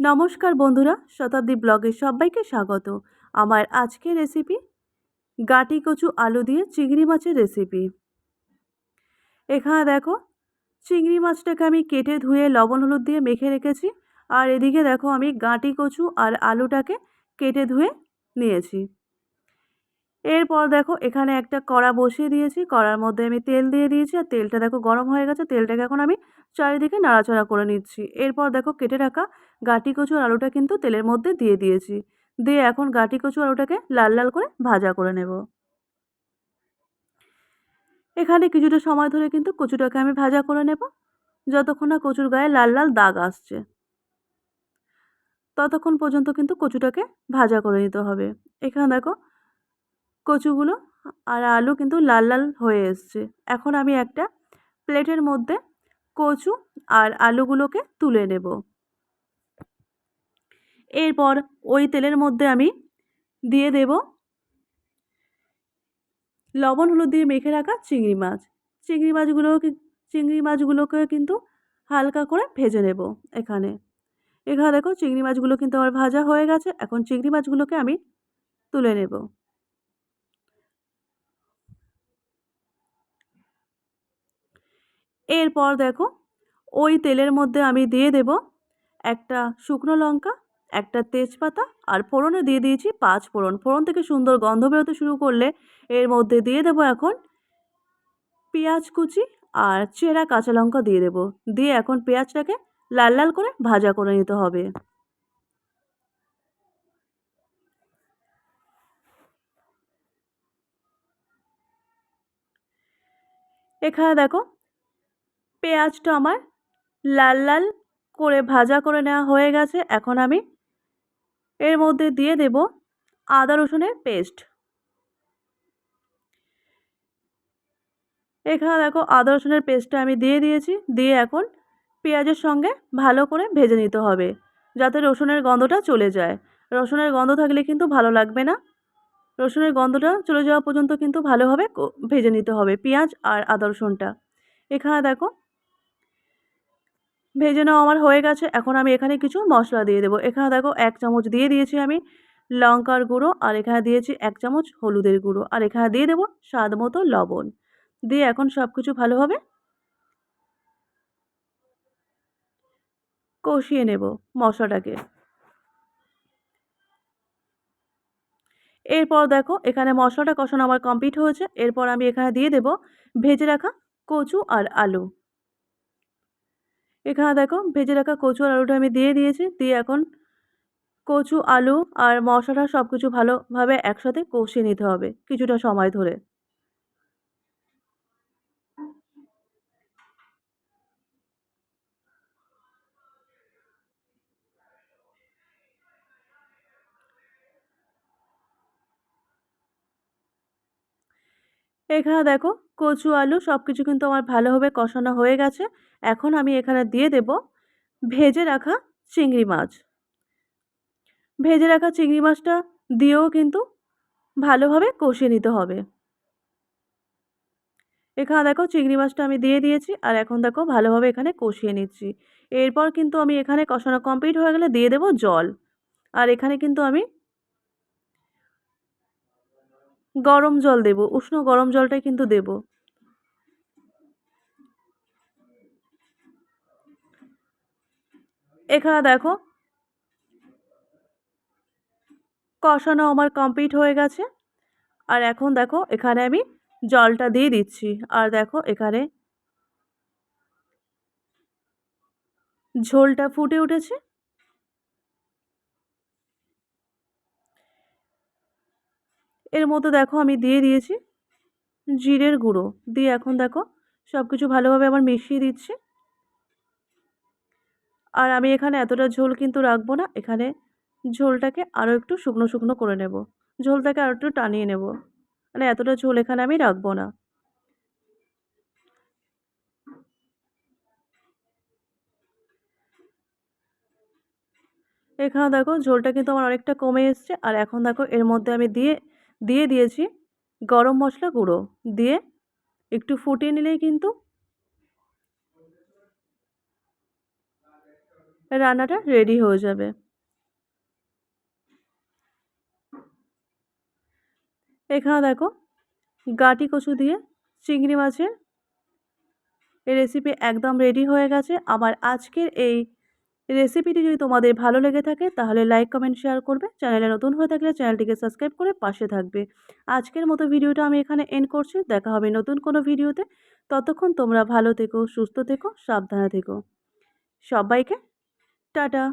নমস্কার বন্ধুরা, শতাব্দী ব্লগে সবাইকে স্বাগত। আমার আজকের রেসিপি গাটি কচু আলু দিয়ে চিংড়ি মাছের রেসিপি এখানে দেখো, চিংড়ি মাছটাকে আমি কেটে ধুয়ে লবণ হলুদ দিয়ে মেখে রেখেছি। আর এদিকে দেখো আমি গাঁটি কচু আর আলুটাকে কেটে ধুয়ে নিয়েছি। এরপর দেখো, এখানে একটা কড়া বসিয়ে দিয়েছি। কড়ার মধ্যে আমি তেল দিয়ে দিয়েছি। আর তেলটা দেখো গরম হয়ে গেছে। তেলটাকে এখন আমি চারিদিকে নাড়াচাড়া করে নিচ্ছি। এরপর দেখো কেটে রাখা গাটি কচু আর আলুটা কিন্তু তেলের মধ্যে দিয়ে দিয়েছি। দিয়ে এখন গাটি কচু আলুটাকে লাল লাল করে ভাজা করে নেব। এখানে কিছুটা সময় ধরে কিন্তু কচুটাকে আমি ভাজা করে নেব। যতক্ষণ না কচুর গায়ে লাল লাল দাগ আসছে। ততক্ষণ পর্যন্ত কিন্তু কচুটাকে ভাজা করে নিতে হবে। এখানে দেখো, কচুগুলো আর আলু কিন্তু লাল লাল হয়ে এসছে। এখন আমি একটা প্লেটের মধ্যে কচু আর আলুগুলোকে তুলে নেব। এরপর ওই তেলের মধ্যে আমি দিয়ে দেব লবণ, হলুদ দিয়ে মেখে রাখা চিংড়ি মাছ। চিংড়ি মাছগুলো চিংড়ি মাছগুলোকে কিন্তু হালকা করে ভেজে নেব এখানে। এখানে দেখো চিংড়ি মাছগুলো কিন্তু আমার ভাজা হয়ে গেছে, এখন চিংড়ি মাছগুলোকে আমি তুলে নেব। এরপর দেখো ওই তেলের মধ্যে আমি দিয়ে দেব একটা শুকনো লঙ্কা একটা তেজপাতা আর ফোড়নে দিয়ে দিয়েছি পাঁচ ফোড়ন। ফোড়ন থেকে সুন্দর গন্ধ বেরোতে শুরু করলে এর মধ্যে দিয়ে দেবো এখন পেঁয়াজ কুচি আর চেরা কাঁচা লঙ্কা দিয়ে দেবো। দিয়ে এখন পেঁয়াজটাকে লাল লাল করে ভাজা করে নিতে হবে। এখানে দেখো পেঁয়াজটা আমার লাল লাল করে ভাজা করে নেওয়া হয়ে গেছে। এখন আমি এর মধ্যে দিয়ে দেব আদা রসুনের পেস্ট এখানে দেখো আদা রসুনের পেস্টটা আমি দিয়ে দিয়েছি, দিয়ে এখন পেঁয়াজের সঙ্গে ভালো করে ভেজে নিতে হবে, যাতে রসুনের গন্ধটা চলে যায়। রসুনের গন্ধ থাকলে কিন্তু ভালো লাগবে না। রসুনের গন্ধটা চলে যাওয়া পর্যন্ত কিন্তু ভালোভাবে ভেজে নিতে হবে পেঁয়াজ আর আদা রসুনটা। এখানে দেখো ভেজে নেওয়া আমার হয়ে গেছে। এখন আমি এখানে কিছু মশলা দিয়ে দেবো। এখানে দেখো এক চামচ দিয়ে দিয়েছি আমি লঙ্কার গুঁড়ো, আর এখানে দিয়েছি এক চামচ হলুদের গুঁড়ো, আর এখানে দিয়ে দেবো স্বাদ মতো লবণ। দিয়ে এখন সব কিছু ভালোভাবে কষিয়ে নেব মশলাটাকে। এরপর দেখো এখানে মশলাটা কষানো আমার কমপ্লিট হয়েছে। এরপর আমি এখানে দিয়ে দেব ভেজে রাখা কচু আর আলু। এখানে দেখো ভেজে রাখা কচু আর আলুটা আমি দিয়ে দিয়েছি, দিয়ে এখন কচু, আলু আর মশলাটা সব কিছু ভালোভাবে একসাথে কষিয়ে নিতে হবে কিছুটা সময় ধরে। এখানে দেখো কচু, আলু সব কিছু কিন্তু আমার ভালোভাবে কষানো হয়ে গেছে। এখন আমি এখানে দিয়ে দেব ভেজে রাখা চিংড়ি মাছ। ভেজে রাখা চিংড়ি মাছটা দিয়েও কিন্তু ভালোভাবে কষিয়ে নিতে হবে। এখানে দেখো চিংড়ি মাছটা আমি দিয়ে দিয়েছি আর এখন দেখো ভালোভাবে এখানে কষিয়ে নিচ্ছি। এরপর কিন্তু আমি এখানে কষানো কমপ্লিট হয়ে গেলে দিয়ে দেব জল। আর এখানে কিন্তু আমি গরম জল দেব, উষ্ণ গরম জলটাই কিন্তু দেব। এখানে দেখো, কষানো আমার কমপ্লিট হয়ে গেছে। আর এখন দেখো, এখানে আমি জলটা দিয়ে দিচ্ছি। আর দেখো, এখানে ঝোলটা ফুটে উঠেছে। এর মধ্যে দেখো আমি দিয়ে দিয়েছি জিরের গুঁড়ো। দিয়ে এখন দেখো সব কিছু ভালোভাবে আবার মিশিয়ে দিচ্ছি। আর আমি এখানে এতটা ঝোল কিন্তু রাখব না, এখানে ঝোলটাকে আরও একটু শুকনো শুকনো করে নেব। ঝোলটাকে আরও একটু টানিয়ে নেব। মানে এতটা ঝোল এখানে আমি রাখব না। এখানে দেখো ঝোলটা কিন্তু আমার অনেকটা কমে এসছে। আর এখন দেখো এর মধ্যে আমি দিয়ে দিয়ে দিয়েছি গরম মশলা গুঁড়ো। দিয়ে একটু ফুটিয়ে নিলেই কিন্তু রান্নাটা রেডি হয়ে যাবে। এখানে দেখো গাটি কচু দিয়ে চিংড়ি মাছের এই রেসিপি একদম রেডি হয়ে গেছে। আমার আজকের এই রেসিপিটি যদি তোমাদের ভালো লেগে থাকে, তাহলে লাইক কমেন্ট শেয়ার করবে। চ্যানেলে নতুন হয়ে থাকলে চ্যানেলটিকে সাবস্ক্রাইব করে পাশে থাকবে। আজকের মতো ভিডিওটা আমি এখানে এন্ড করছি। দেখা হবে নতুন কোনো ভিডিওতে। ততক্ষণ তোমরা ভালো থেকো, সুস্থ থেকো, সাবধানে থেকো। সবাইকে টাটা।